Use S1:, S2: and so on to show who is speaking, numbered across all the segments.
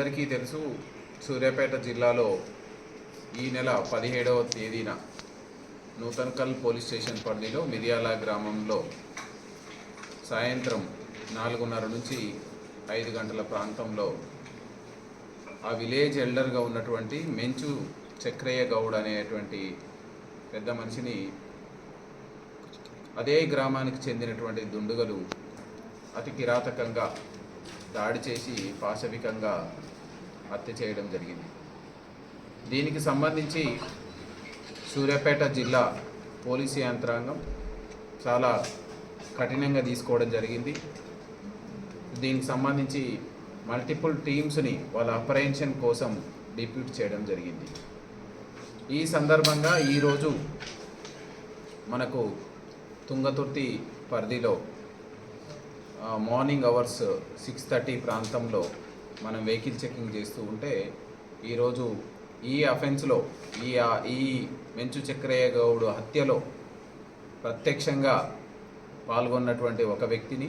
S1: అందరికీ తెలుసు సూర్యాపేట జిల్లాలో ఈ నెల పదిహేడవ తేదీన నూతన్కల్ పోలీస్ స్టేషన్ పరిధిలో మిర్యాల గ్రామంలో సాయంత్రం నాలుగున్నర నుంచి ఐదు గంటల ప్రాంతంలో ఆ విలేజ్ ఎల్డర్గా ఉన్నటువంటి మెంచు చక్రయ్య గౌడ్ అనేటువంటి పెద్ద మనిషిని అదే గ్రామానికి చెందినటువంటి దుండుగలు అతి కిరాతకంగా దాడి చేసి పాశవికంగా హత్య చేయడం జరిగింది. దీనికి సంబంధించి సూర్యాపేట జిల్లా పోలీసు యంత్రాంగం చాలా కఠినంగా తీసుకోవడం జరిగింది. దీనికి సంబంధించి మల్టిపుల్ టీమ్స్ని వాళ్ళ అపరెన్షన్ కోసం డిప్యూట్ చేయడం జరిగింది. ఈ సందర్భంగా ఈరోజు మనకు తుంగతుర్తి పరిధిలో మార్నింగ్ అవర్స్ సిక్స్ థర్టీ ప్రాంతంలో మనం వెహికల్ చెకింగ్ చేస్తూ ఉంటే ఈరోజు ఈ అఫెన్స్లో ఈ ఈ మెంచు చక్రయ్య గౌడ్ హత్యలో ప్రత్యక్షంగా పాల్గొన్నటువంటి ఒక వ్యక్తిని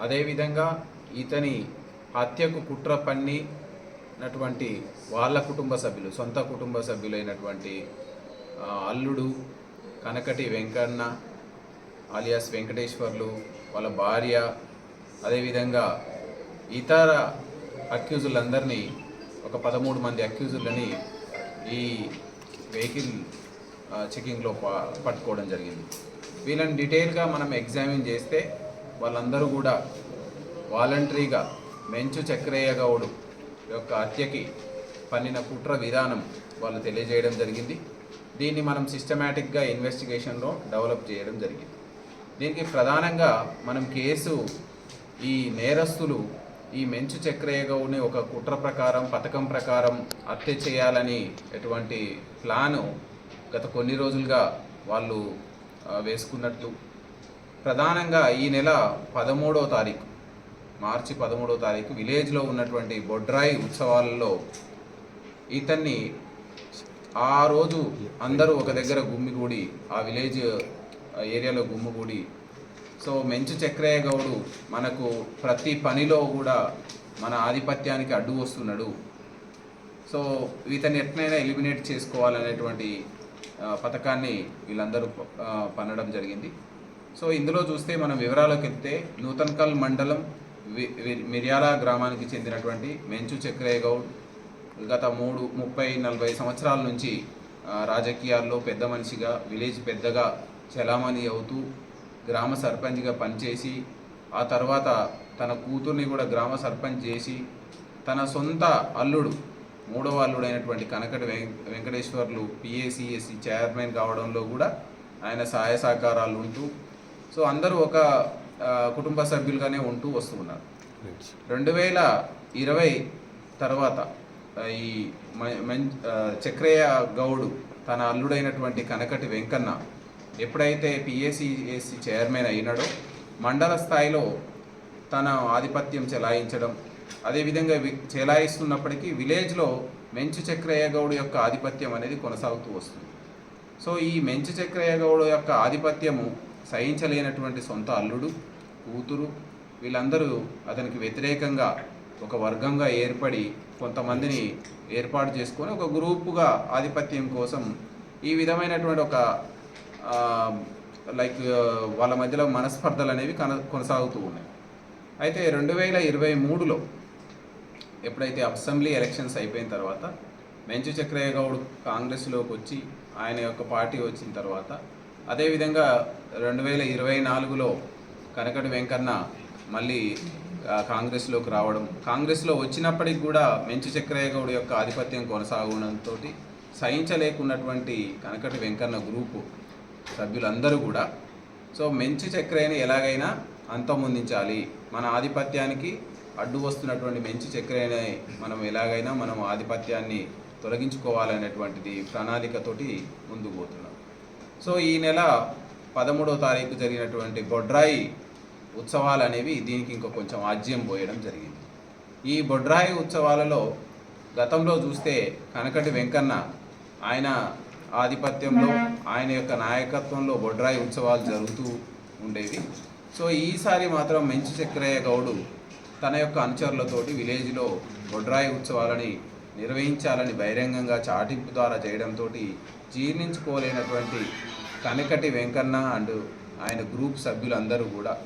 S1: అదేవిధంగా ఇతని హత్యకు కుట్ర పన్నినటువంటి వాళ్ళ కుటుంబ సభ్యులు సొంత కుటుంబ సభ్యులైనటువంటి అల్లుడు కనకటి వెంకన్న ఆలియాస్ వెంకటేశ్వర్లు వాళ్ళ భార్య అదేవిధంగా ఇతర అక్యూజులందరినీ ఒక పదమూడు మంది అక్యూజులని ఈ వెహికల్ చెకింగ్లో పట్టుకోవడం జరిగింది. వీళ్ళని డీటెయిల్గా మనం ఎగ్జామిన్ చేస్తే వాళ్ళందరూ కూడా వాలంటరీగా మెంచు చక్రయ్యగౌడు యొక్క హత్యకి పన్నిన కుట్ర విధానం వాళ్ళు తెలియజేయడం జరిగింది. దీన్ని మనం సిస్టమేటిక్గా ఇన్వెస్టిగేషన్లో డెవలప్ చేయడం జరిగింది. దీనికి ప్రధానంగా మనం కేసు ఈ నేరస్తులు ఈ మెంచు చక్రయ్య ఒక కుట్ర ప్రకారం పథకం ప్రకారం హత్య చేయాలని ఎటువంటి ప్లాను గత కొన్ని రోజులుగా వాళ్ళు వేసుకున్నట్లు. ప్రధానంగా ఈ నెల పదమూడవ తారీఖు మార్చి పదమూడవ తారీఖు విలేజ్లో ఉన్నటువంటి బొడ్రాయి ఉత్సవాలలో ఇతన్ని ఆ రోజు అందరూ ఒక దగ్గర గుమ్మిగూడి ఆ విలేజ్ ఏరియాలో గుమ్మగూడి. సో మెంచు చక్రయ్య గౌడు మనకు ప్రతి పనిలో కూడా మన ఆధిపత్యానికి అడ్డు వస్తున్నాడు. సో ఇతన్ని ఎట్లయినా ఎలిమినేట్ చేసుకోవాలనేటువంటి పథకాన్ని వీళ్ళందరూ ఆ, పన్నడం జరిగింది. సో ఇందులో చూస్తే మనం వివరాలకు వెళ్తే నూతన్కల్ మండలం వి- వి- మిర్యాల గ్రామానికి చెందినటువంటి మెంచు చక్రయ్య గౌడ్ గత మూడు ముప్పై నలభై సంవత్సరాల నుంచి రాజకీయాల్లో పెద్ద మనిషిగా విలేజ్ పెద్దగా చలామణి అవుతూ గ్రామ సర్పంచ్గా పనిచేసి ఆ తర్వాత తన కూతుర్ని కూడా గ్రామ సర్పంచ్ చేసి తన సొంత అల్లుడు మూడవ అల్లుడైనటువంటి కనకటి వెం- వెంకటేశ్వర్లు పిఏసిఎస్సి చైర్మన్ కావడంలో కూడా ఆయన సహాయ సహకారాలు ఉంటూ సో అందరూ ఒక కుటుంబ సభ్యులుగానే ఉంటూ వస్తూ ఉన్నారు. రెండు వేల ఇరవై తర్వాత ఈ మ- చక్రయ్య గౌడు తన అల్లుడైనటువంటి కనకటి వెంకన్న ఎప్పుడైతే పిఏసిఎస్సి చైర్మన్ అయినాడో మండల స్థాయిలో తన ఆధిపత్యం చెలాయించడం అదేవిధంగా వి- చెలాయిస్తున్నప్పటికీ విలేజ్లో మెంచు చక్రయ్య గౌడ్ యొక్క ఆధిపత్యం అనేది కొనసాగుతూ వస్తుంది. సో ఈ మెంచు చక్రయ్య గౌడు యొక్క ఆధిపత్యము సహించలేనటువంటి సొంత అల్లుడు కూతురు వీళ్ళందరూ అతనికి వ్యతిరేకంగా ఒక వర్గంగా ఏర్పడి కొంతమందిని ఏర్పాటు చేసుకొని ఒక గ్రూపుగా ఆధిపత్యం కోసం ఈ విధమైనటువంటి ఒక లైక్ వాళ్ళ మధ్యలో మనస్పర్ధలు అనేవి కన కొనసాగుతూ ఉన్నాయి. అయితే రెండు వేల ఇరవై మూడులో ఎప్పుడైతే అసెంబ్లీ ఎలక్షన్స్ అయిపోయిన తర్వాత మెంచు చక్రయ్య గౌడ్ కాంగ్రెస్లోకి వచ్చి ఆయన యొక్క పార్టీ వచ్చిన తర్వాత అదేవిధంగా రెండు వేల ఇరవై నాలుగులో కనకటి వెంకన్న మళ్ళీ కాంగ్రెస్లోకి రావడం కాంగ్రెస్లో వచ్చినప్పటికి కూడా మెంచు చక్రయ్య గౌడ్ యొక్క ఆధిపత్యం కొనసాగడంతో సహించలేకున్నటువంటి కనకటి వెంకన్న గ్రూపు సభ్యులందరూ కూడా. సో మెంచు చక్రయ్యని ఎలాగైనా అంతమొందించాలి. మన ఆధిపత్యానికి అడ్డు వస్తున్నటువంటి మెంచు చక్రయని మనం ఎలాగైనా మనం ఆధిపత్యాన్ని తొలగించుకోవాలనేటువంటిది ప్రణాళికతోటి ముందుకు పోతున్నాం. సో ఈ నెల పదమూడవ తారీఖు జరిగినటువంటి బొడ్రాయి ఉత్సవాలు అనేవి దీనికి ఇంకా కొంచెం ఆజ్యం పోయడం జరిగింది. ఈ బొడ్రాయి ఉత్సవాలలో గతంలో చూస్తే కనకటి వెంకన్న ఆయన ఆధిపత్యంలో ఆయన యొక్క నాయకత్వంలో బొడ్రాయి ఉత్సవాలు జరుగుతూ ఉండేవి. సో ఈసారి మాత్రం మంచి చక్రయ్య గౌడు తన యొక్క అనుచరులతోటి విలేజ్లో బొడ్రాయి ఉత్సవాలని నిర్వహించాలని బహిరంగంగా చాటింపు ద్వారా చేయడంతో జీర్ణించుకోలేనటువంటి కనకటి వెంకన్న అండ్ ఆయన గ్రూప్ సభ్యులందరూ కూడా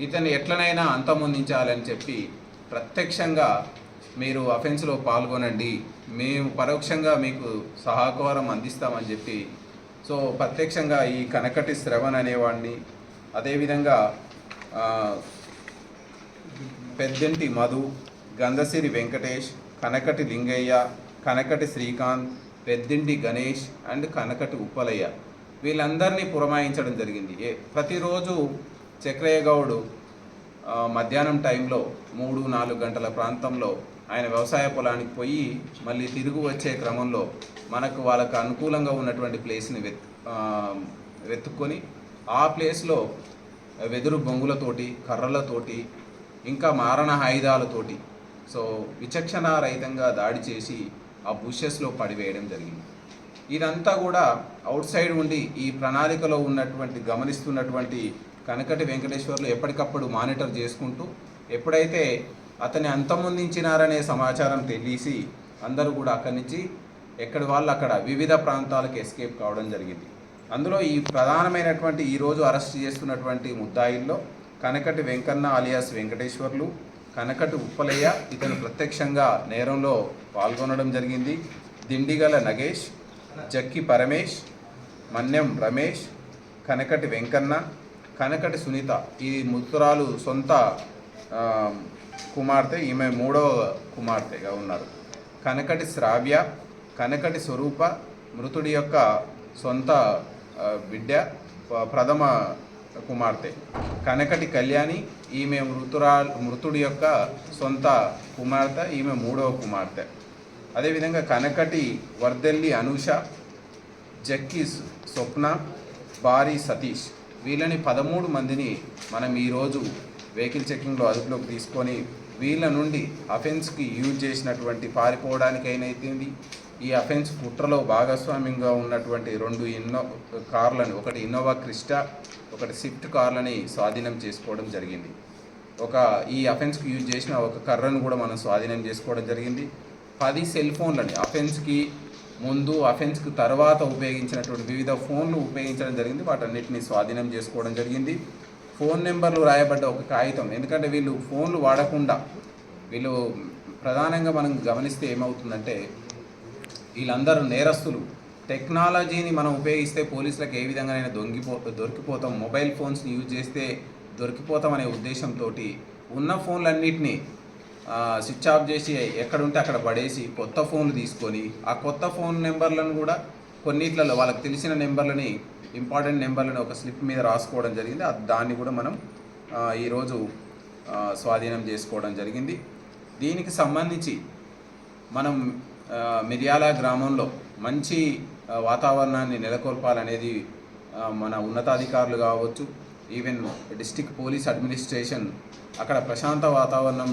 S1: ఇతన్ని ఎట్లనైనా అంతమొందించాలని చెప్పి ప్రత్యక్షంగా మీరు అఫెన్స్లో పాల్గొనండి. మేము పరోక్షంగా మీకు సహకారం అందిస్తామని చెప్పి సో ప్రత్యక్షంగా ఈ కనకటి శ్రవణ్ అనేవాడిని అదేవిధంగా పెద్దంటి మధు గంధసిరి వెంకటేష్ కనకటి లింగయ్య కనకటి శ్రీకాంత్ పెద్దింటి గణేష్ అండ్ కనకటి ఉప్పలయ్య. వీళ్ళందరినీ పురమాయించడం జరిగింది. ఏ ప్రతిరోజు చక్రయ్య గౌడు మధ్యాహ్నం టైంలో మూడు నాలుగు గంటల ప్రాంతంలో ఆయన వ్యవసాయ పొలానికి పోయి మళ్ళీ తిరిగి వచ్చే క్రమంలో మనకు వాళ్ళకు అనుకూలంగా ఉన్నటువంటి ప్లేస్ని వెత్ వెతుక్కొని ఆ ప్లేస్లో వెదురు బొంగులతోటి కర్రలతోటి ఇంకా మారణ ఆయుధాలతోటి సో విచక్షణ రహితంగా దాడి చేసి ఆ బుషెస్లో పడివేయడం జరిగింది. ఇదంతా కూడా అవుట్ సైడ్ ఉండి ఈ ప్రణాళికలో ఉన్నటువంటి గమనిస్తున్నటువంటి కనకటి వెంకటేశ్వర్లు ఎప్పటికప్పుడు మానిటర్ చేసుకుంటూ ఎప్పుడైతే అతన్ని అంతమొందించినారనే సమాచారం తెలిసి అందరూ కూడా అక్కడి నుంచి ఎక్కడి వాళ్ళు అక్కడ వివిధ ప్రాంతాలకు ఎస్కేప్ కావడం జరిగింది. అందులో ఈ ప్రధానమైనటువంటి ఈరోజు అరెస్ట్ చేస్తున్నటువంటి ముద్దాయిల్లో కనకటి వెంకన్న అలియాస్ వెంకటేశ్వర్లు కనకటి ఉప్పలయ్య ఇతను ప్రత్యక్షంగా నేరంలో పాల్గొనడం జరిగింది. దిండిగల నగేష్ జక్కి పరమేష్ మన్యం రమేష్ కనకటి వెంకన్న కనకటి సునీత ఈ ముత్తురాలు సొంత కుమార్తె ఈమె మూడవ కుమార్తెగా ఉన్నారు. కనకటి శ్రావ్య కనకటి స్వరూప మృతుడి యొక్క సొంత బిడ్డ ప్రథమ కుమార్తె. కనకటి కళ్యాణి ఈమె మృతురా మృతుడి యొక్క సొంత కుమార్తె ఈమె మూడవ కుమార్తె. అదేవిధంగా కనకటి వర్దెల్లి అనూష జక్కి స్వప్న బారి సతీష్. వీళ్ళని పదమూడు మందిని మనం ఈరోజు వెహికల్ చెకింగ్లో అదుపులోకి తీసుకొని వీళ్ళ నుండి అఫెన్స్కి యూజ్ చేసినటువంటి పారిపోవడానికైనైతుంది ఈ అఫెన్స్ కుట్రలో భాగస్వామ్యంగా ఉన్నటువంటి రెండు ఇన్నో కార్లను ఒకటి ఇన్నోవా క్రిస్టా ఒకటి స్విఫ్ట్ కార్లని స్వాధీనం చేసుకోవడం జరిగింది. ఒక ఈ అఫెన్స్కి యూజ్ చేసిన ఒక కర్రను కూడా మనం స్వాధీనం చేసుకోవడం జరిగింది. పది సెల్ ఫోన్లని అఫెన్స్కి ముందు అఫెన్స్కి తర్వాత ఉపయోగించినటువంటి వివిధ ఫోన్లు ఉపయోగించడం జరిగింది. వాటన్నిటిని స్వాధీనం చేసుకోవడం జరిగింది. ఫోన్ నెంబర్లు రాయబడ్డ ఒక కాగితం. ఎందుకంటే వీళ్ళు ఫోన్లు వాడకుండా వీళ్ళు ప్రధానంగా మనం గమనిస్తే ఏమవుతుందంటే వీళ్ళందరూ నేరస్తులు. టెక్నాలజీని మనం ఉపయోగిస్తే పోలీసులకు ఏ విధంగానైనా దొంగిపో దొరికిపోతాం. మొబైల్ ఫోన్స్ని యూజ్ చేస్తే దొరికిపోతాం అనే ఉద్దేశంతో ఉన్న ఫోన్లన్నింటినీ స్విచ్ ఆఫ్ చేసి ఎక్కడుంటే అక్కడ పడేసి కొత్త ఫోన్లు తీసుకొని ఆ కొత్త ఫోన్ నెంబర్లను కూడా కొన్నిట్లలో వాళ్ళకి తెలిసిన నెంబర్లని ఇంపార్టెంట్ నెంబర్లను ఒక స్లిప్ మీద రాసుకోవడం జరిగింది. దాన్ని కూడా మనం ఈరోజు స్వాధీనం చేసుకోవడం జరిగింది. దీనికి సంబంధించి మనం మిర్యాల గ్రామంలో మంచి వాతావరణాన్ని నెలకొల్పాలనేది మన ఉన్నతాధికారులు కావచ్చు ఈవెన్ డిస్టిక్ పోలీస్ అడ్మినిస్ట్రేషన్ అక్కడ ప్రశాంత వాతావరణం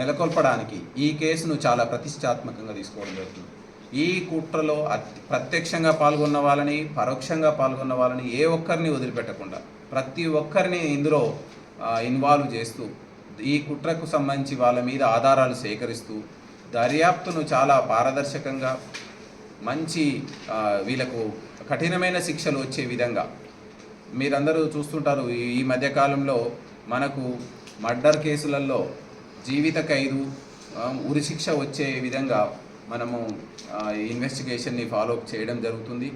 S1: నెలకొల్పడానికి ఈ కేసును చాలా ప్రతిష్టాత్మకంగా తీసుకోవడం జరుగుతుంది. ఈ కుట్రలో అత్- ప్రత్యక్షంగా పాల్గొన్న వాళ్ళని పరోక్షంగా పాల్గొన్న వాళ్ళని ఏ ఒక్కరిని వదిలిపెట్టకుండా ప్రతి ఒక్కరిని ఇందులో ఇన్వాల్వ్ చేస్తూ ఈ కుట్రకు సంబంధించి వాళ్ళ మీద ఆధారాలు సేకరిస్తూ దర్యాప్తును చాలా పారదర్శకంగా మంచి వీళ్ళకు కఠినమైన శిక్షలు వచ్చే విధంగా. మీరందరూ చూస్తుంటారు ఈ- మధ్యకాలంలో మనకు మర్డర్ కేసులలో జీవిత ఖైదు ఉరిశిక్ష వచ్చే విధంగా మనము ఈ ఇన్వెస్టిగేషన్ని ఫాలో అప్ చేయడం జరుగుతుంది.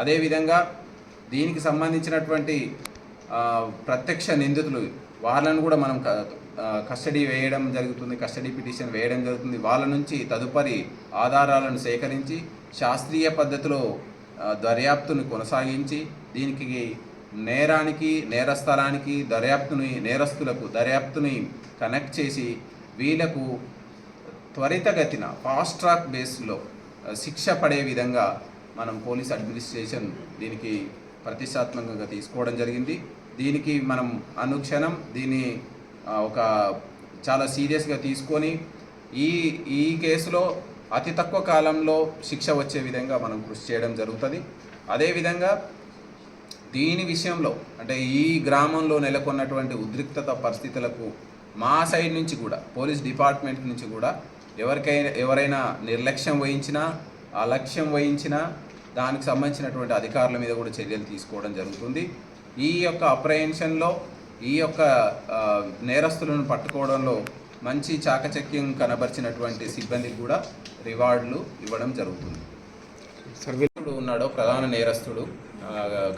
S1: అదేవిధంగా దీనికి సంబంధించినటువంటి ప్రత్యక్ష నిందితులు వాళ్ళను కూడా మనం కస్టడీ వేయడం జరుగుతుంది కస్టడీ పిటిషన్ వేయడం జరుగుతుంది. వాళ్ళ నుంచి తదుపరి ఆధారాలను సేకరించి శాస్త్రీయ పద్ధతిలో దర్యాప్తును కొనసాగించి దీనికి నేరానికి నేరస్థలానికి దర్యాప్తుని నేరస్తులకు దర్యాప్తుని కనెక్ట్ చేసి వీళ్ళకు త్వరితగతిన ఫాస్ట్ ట్రాక్ బేస్లో శిక్ష పడే విధంగా మనం పోలీస్ అడ్మినిస్ట్రేషన్ దీనికి ప్రతిష్టాత్మకంగా తీసుకోవడం జరిగింది. దీనికి మనం అనుక్షణం దీన్ని ఒక చాలా సీరియస్గా తీసుకొని ఈ ఈ కేసులో అతి తక్కువ కాలంలో శిక్ష వచ్చే విధంగా మనం కృషి చేయడం జరుగుతుంది. అదేవిధంగా దీని విషయంలో అంటే ఈ గ్రామంలో నెలకొన్నటువంటి ఉద్రిక్తత పరిస్థితులకు మా సైడ్ నుంచి కూడా పోలీస్ డిపార్ట్మెంట్ నుంచి కూడా ఎవరికైనా ఎవరైనా నిర్లక్ష్యం వహించినా అలక్ష్యం వహించినా దానికి సంబంధించినటువంటి అధికారుల మీద కూడా చర్యలు తీసుకోవడం జరుగుతుంది. ఈ యొక్క అప్రహెన్షన్లో ఈ యొక్క నేరస్తులను పట్టుకోవడంలో మంచి చాకచక్యం కనబరిచినటువంటి సిబ్బందికి కూడా రివార్డులు ఇవ్వడం జరుగుతుంది. ఇప్పుడు ఉన్నాడో ప్రధాన నేరస్తుడు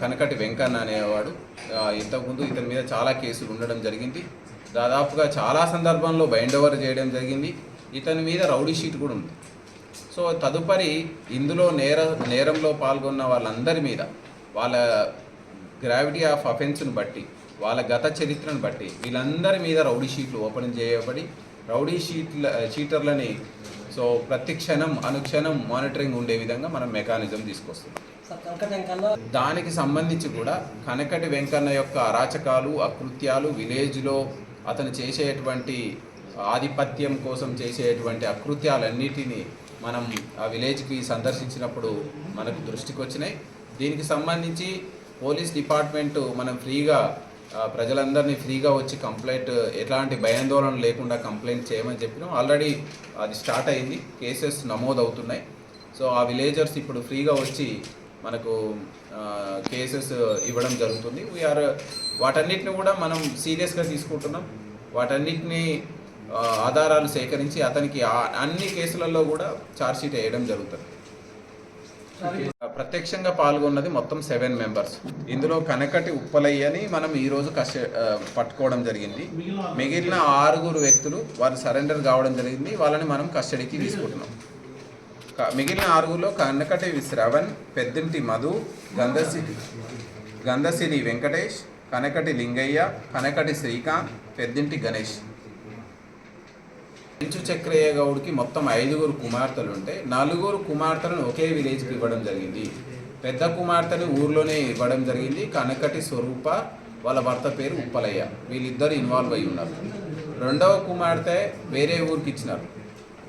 S1: కనకటి వెంకన్న అనేవాడు. ఇంతకుముందు ఇతని మీద చాలా కేసులు ఉండడం జరిగింది. దాదాపుగా చాలా సందర్భంలో బైండ్ ఓవర్ చేయడం జరిగింది. ఇతని మీద రౌడీ షీట్ కూడా ఉంది. సో తదుపరి ఇందులో నేర నేరంలో పాల్గొన్న వాళ్ళందరి మీద వాళ్ళ గ్రావిటీ ఆఫ్ అఫెన్స్ను బట్టి వాళ్ళ గత చరిత్రను బట్టి వీళ్ళందరి మీద రౌడీ షీట్లు ఓపెన్ చేయబడి రౌడీ షీట్ల షీటర్లని సో ప్రతి క్షణం అనుక్షణం మానిటరింగ్ ఉండే విధంగా మనం మెకానిజం తీసుకొస్తున్నాం. దానికి సంబంధించి కూడా కనకటి వెంకన్న యొక్క అరాచకాలు అకృత్యాలు విలేజ్లో అతను చేసేటువంటి ఆధిపత్యం కోసం చేసేటువంటి అకృత్యాలన్నిటినీ మనం ఆ విలేజ్కి సందర్శించినప్పుడు మనకు దృష్టికి వచ్చినాయి. దీనికి సంబంధించి పోలీస్ డిపార్ట్మెంటు మనం ఫ్రీగా ప్రజలందరినీ ఫ్రీగా వచ్చి కంప్లైంట్ ఎలాంటి భయాందోళన లేకుండా కంప్లైంట్ చేయమని చెప్పినాం. ఆల్రెడీ అది స్టార్ట్ అయింది. కేసెస్ నమోదు అవుతున్నాయి సో ఆ విలేజర్స్ ఇప్పుడు ఫ్రీగా వచ్చి మనకు కేసెస్ ఇవ్వడం జరుగుతుంది. వీఆర్ వాటన్నిటిని కూడా మనం సీరియస్గా తీసుకుంటున్నాం. వాటన్నిటిని ఆధారాలు సేకరించి అతనికి అన్ని కేసులలో కూడా ఛార్జ్షీట్ వేయడం జరుగుతుంది. ప్రత్యక్షంగా పాల్గొన్నది మొత్తం సెవెన్ మెంబర్స్ ఇందులో కనకటి ఉప్పలయ్యని మనం ఈరోజు కష్ట పట్టుకోవడం జరిగింది. మిగిలిన ఆరుగురు వ్యక్తులు వారు సరెండర్ కావడం జరిగింది. వాళ్ళని మనం కస్టడీకి తీసుకుంటున్నాం. మిగిలిన ఆరుగురులో కనకటి శ్రవణ్ పెద్దింటి మధు గంధసిరి గంధసిరి వెంకటేష్ కనకటి లింగయ్య కనకటి శ్రీకాంత్ పెద్దింటి గణేష్. పెంచు చక్రయ్య గౌడ్కి మొత్తం ఐదుగురు కుమార్తెలు ఉంటే నలుగురు కుమార్తెలను ఒకే విలేజ్కి ఇవ్వడం జరిగింది. పెద్ద కుమార్తెని ఊర్లోనే ఇవ్వడం జరిగింది. కనకటి స్వరూప వాళ్ళ భర్త పేరు ఉప్పలయ్య. వీళ్ళిద్దరు ఇన్వాల్వ్ అయి ఉన్నారు. రెండవ కుమార్తె వేరే ఊరికి ఇచ్చినారు.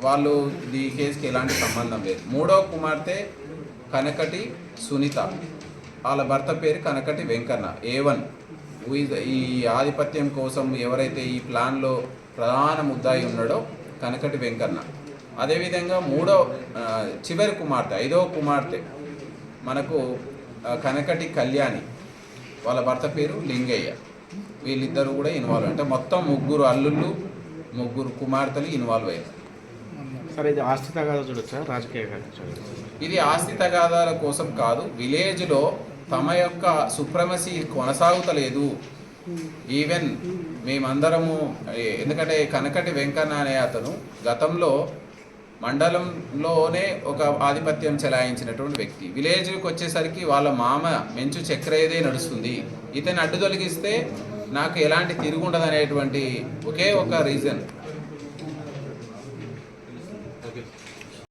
S1: వాళ్ళు ఈ కేసుకి ఎలాంటి సంబంధం లేదు. మూడవ కుమార్తె కనకటి సునీత. వాళ్ళ భర్త పేరు కనకటి వెంకన్న. ఏ వన్ ఈ ఆధిపత్యం కోసం ఎవరైతే ఈ ప్లాన్లో ప్రధాన ముద్దాయి ఉన్నాడో కనకటి వెంకన్న. అదేవిధంగా మూడో చివరి కుమార్తె ఐదవ కుమార్తె మనకు కనకటి కళ్యాణి. వాళ్ళ భర్త పేరు లింగయ్య. వీళ్ళిద్దరు కూడా ఇన్వాల్వ్ అంటే మొత్తం ముగ్గురు అల్లుళ్ళు ముగ్గురు కుమార్తెలు ఇన్వాల్వ్ అయ్యారు.
S2: సార్ ఇది ఆస్తి తగాదా చూడొచ్చా? రాజకీయ
S1: ఇది ఆస్తి తగాదాల కోసం కాదు. విలేజ్లో తమ యొక్క సుప్రమసీ కొనసాగుతలేదు. ఈవెన్ మేమందరము ఎందుకంటే కనకటి వెంకన్న అనే అతను గతంలో మండలంలోనే ఒక ఆధిపత్యం చెలాయించినటువంటి వ్యక్తి. విలేజ్కి వచ్చేసరికి వాళ్ళ మామ మెంచు చక్రయదే నడుస్తుంది. ఇతను అడ్డు తొలగిస్తే నాకు ఎలాంటి తిరుగుండదు అనేటువంటి ఒకే ఒక రీజన్.